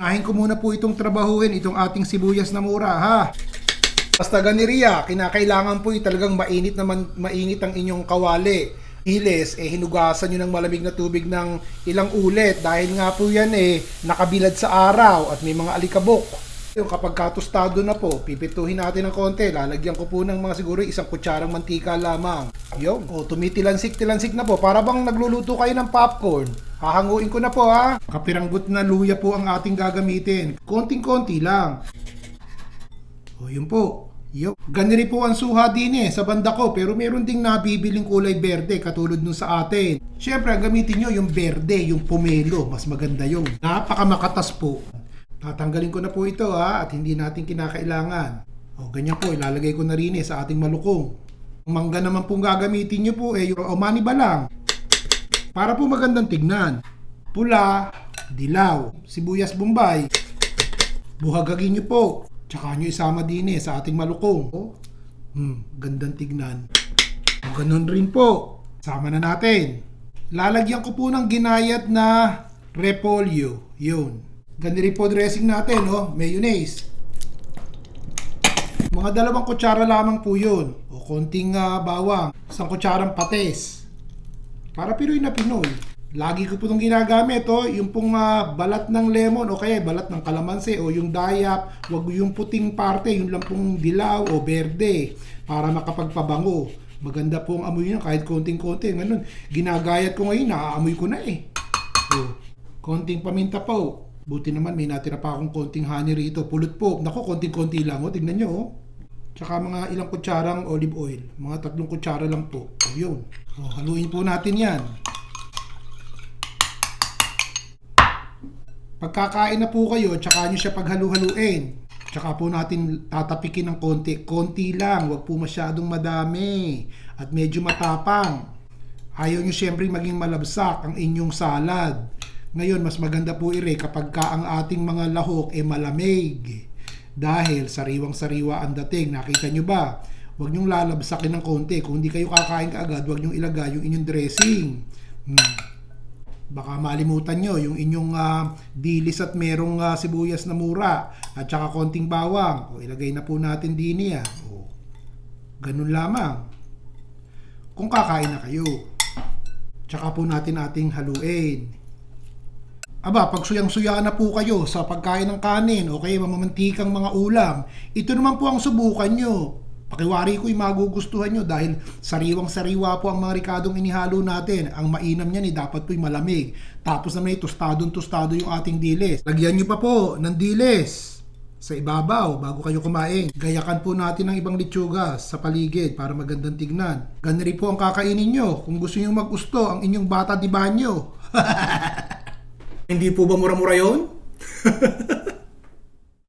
Nahin ko muna po itong trabahuhin, itong ating sibuyas na mura, ha? Basta ganiriya, kinakailangan po yung talagang mainit naman, mainit ang inyong kawali. Iles, eh hinugasan nyo ng malamig na tubig ng ilang ulit dahil nga po yan eh nakabilad sa araw at may mga alikabok. Yung kapag katustado na po, pipituhin natin ng konti. Lalagyan ko po ng mga siguro isang kutsarang mantika lamang. Yung, o tumitilansik-tilansik na po. Para bang nagluluto kayo ng popcorn. Hahanguin ko na po ha. Kapiranggot na luya po ang ating gagamitin. Konting-konti lang. O yun po. Yo. Ganun po ang suha din eh sa banda ko pero meron ding nabibiling kulay berde katulad nung sa atin. Siyempre gamitin nyo yung berde, yung pomelo. Mas maganda yung napakamakatas po. Tatanggalin ko na po ito ha at hindi natin kinakailangan. O ganyan po, ilalagay ko na rin eh sa ating malukong. Ang mangga naman pong gagamitin nyo po eh yung omani ba lang. Para po magandang tignan. Pula, dilaw, sibuyas bombay, buhagagin nyo po. Tsaka nyo isama din eh sa ating malukong. Oh, hmm, gandang tignan. O ganun rin po. Sama na natin. Lalagyan ko po ng ginayat na repolyo. Yun. Ganun rin po dressing natin, oh. Mayonnaise. Mga dalawang kutsara lamang po yun. O konting ah, bawang. Isang kutsarang pates. Para Pinoy na Pinoy. Lagi ko po itong ginagamit, oh, yung pong ah, balat ng lemon o kaya balat ng kalamansi o yung dayap, wag yung puting parte, yung lang pong dilaw o berde para makapagpabango. Maganda po ang amoy niya kahit konting-konti. Ganun, ginagayat ko ngayon, naaamoy ko na eh. Oh, konting paminta po. Buti naman may natira pa akong konting honey rito. Pulot po. Nako, konting-konti lang. Oh, tignan nyo. Oh. Tsaka mga ilang kutsarang olive oil. Mga tatlong kutsara lang po. O yun. O, haluin po natin yan. Pagkakain na po kayo, tsaka nyo siya paghalu-haluin. Tsaka po natin tatapikin ng konti. Konti lang, wag po masyadong madami. At medyo matapang. Ayaw nyo siyempre maging malabsak ang inyong salad. Ngayon, mas maganda po ire kapag ka ang ating mga lahok ay malamig. Dahil sariwang-sariwa ang dating. Nakita nyo ba? Huwag nyong lalabsakin ng konti. Kung hindi kayo kakain kaagad, huwag nyong ilagay yung inyong dressing. Hmm. Baka malimutan nyo yung inyong ah, dilis at merong ah, sibuyas na mura at saka konting bawang. O ilagay na po natin din niya. O, ganun lamang. Kung kakain na kayo. Tsaka po natin ating haluin. Aba, pag suyang-suya na po kayo sa pagkain ng kanin o kaya mamamantikang mga ulam, ito naman po ang subukan nyo. Pakiwari ko yung magugustuhan nyo dahil sariwang-sariwa po ang mga rikadong inihalo natin. Ang mainam niyan eh, dapat po'y malamig. Tapos naman eh, tostadong-tostado yung ating dilis. Lagyan nyo pa po ng dilis sa ibabaw bago kayo kumain. Gayakan po natin ng ibang litsuga sa paligid para magandang tignan. Ganun rin po ang kakainin nyo kung gusto nyo magusto ang inyong bata di banyo. Hindi po ba mura-mura yon?